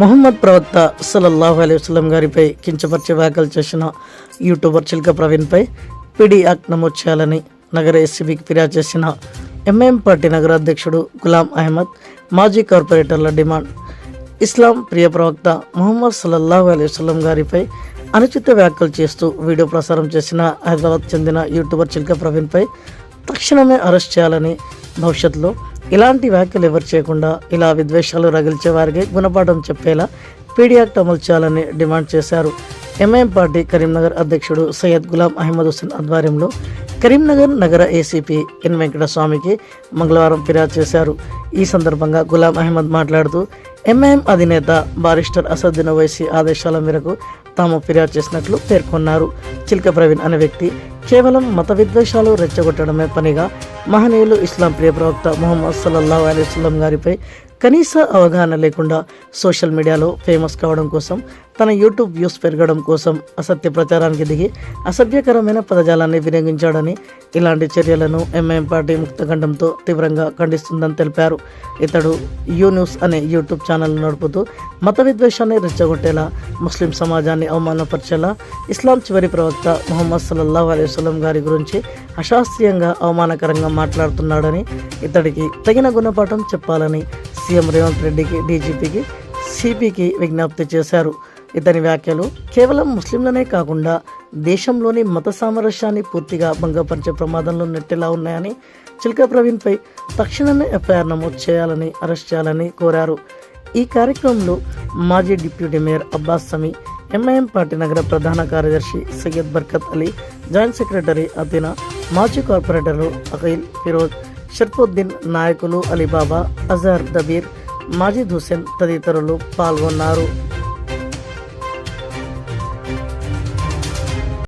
ముహమ్మద్ ప్రవక్త సల్లల్లాహు అలైహి వసలం గారిపై కించపరిచే వ్యాఖ్యలు చేసిన యూట్యూబర్ చిల్క ప్రవీణ్పై పిడి యాక్ట్ నమోదు చేయాలని నగర ఎస్సీబీకి ఫిర్యాదు చేసిన ఎంఎం పార్టీ నగర అధ్యక్షుడు గులాం అహ్మద్ మాజీ కార్పొరేటర్ల డిమాండ్. ఇస్లాం ప్రియ ప్రవక్త ముహమ్మద్ సల్లల్లాహు అలైహి వసలం గారిపై అనుచిత వ్యాఖ్యలు చేస్తూ వీడియో ప్రసారం చేసిన హైదరాబాద్ చెందిన యూట్యూబర్ చిల్క ప్రవీణ్పై తక్షణమే అరెస్ట్ చేయాలని భవిష్యత్తులో ఇలాంటి వ్యాఖ్యలు ఎవరు చేయకుండా ఇలా విద్వేషాలు రగిల్చే వారికి గుణపాఠం చెప్పేలా పీడీ యాక్ట్ అమలు చేయాలని డిమాండ్ చేశారు. ఎంఐఎం పార్టీ కరీంనగర్ అధ్యక్షుడు సయ్యద్ గులాం అహ్మద్ హుస్సేన్ ఆధ్వర్యంలో కరీంనగర్ నగర ఏసీపీ ఎన్ వెంకటస్వామికి మంగళవారం ఫిర్యాదు చేశారు. ఈ సందర్భంగా గులాం అహ్మద్ మాట్లాడుతూ ఎంఐఎం అధినేత బారిస్టర్ అసదుద్దీన్ ఓవైసీ ఆదేశాల మేరకు తాము ఫిర్యాదు చేసినట్లు పేర్కొన్నారు. చిల్క ప్రవీణ్ అనే వ్యక్తి కేవలం మత విద్వేషాలు రెచ్చగొట్టడమే పనిగా మహనీయులు ఇస్లాం ప్రియ ప్రవక్త ముహమ్మద్ సల్లల్లాహు అలైహి గారిపై కనీస అవగాహన లేకుండా సోషల్ మీడియాలో ఫేమస్ కావడం కోసం తన యూట్యూబ్ వ్యూస్ పెరగడం కోసం అసత్య ప్రచారానికి దిగి అసభ్యకరమైన పదజాలాన్ని వినియోగించాడని ఇలాంటి చర్యలను ఎంఐఎం పార్టీ ముక్తఖండంతో తీవ్రంగా ఖండిస్తుందని తెలిపారు. ఇతడు యూ న్యూస్ అనే యూట్యూబ్ ఛానల్ నడుపుతూ మత విద్వేషాన్ని రెచ్చగొట్టేలా ముస్లిం సమాజాన్ని అవమానపరిచేలా ఇస్లాం చివరి ప్రవక్త మొహమ్మద్ సల్లల్లా అలైహి గారి గురించి అశాస్త్రీయంగా అవమానకరంగా మాట్లాడుతున్నాడని ఇతడికి తగిన గుణపాఠం చెప్పాలని సీఎం రేవంత్ రెడ్డికి డీజీపీకి సిపికి విజ్ఞప్తి చేశారు. ఇతని వ్యాఖ్యలు కేవలం ముస్లింలనే కాకుండా దేశంలోని మత సామరస్యాన్ని పూర్తిగా భంగపరిచే ప్రమాదంలో నెట్టేలా ఉన్నాయని చిల్కా ప్రవీణ్పై తక్షణమే ఎఫ్ఐఆర్ నమోదు చేయాలని అరెస్ట్ చేయాలని కోరారు. ఈ కార్యక్రమంలో మాజీ deputy mayor Abbas Sami MIM party నగర ప్రధాన కార్యదర్శి సయ్యద్ బర్కత్ అలీ జాయింట్ సెక్రటరీ అతినా మాజీ కార్పొరేటర్లు అఖిల్ ఫిరోజ్ షర్ఫుద్దీన్ నాయకులు అలీబాబా అజహర్ దబీర్ మాజీద్ హుసేన్ తదితరులు పాల్గొన్నారు.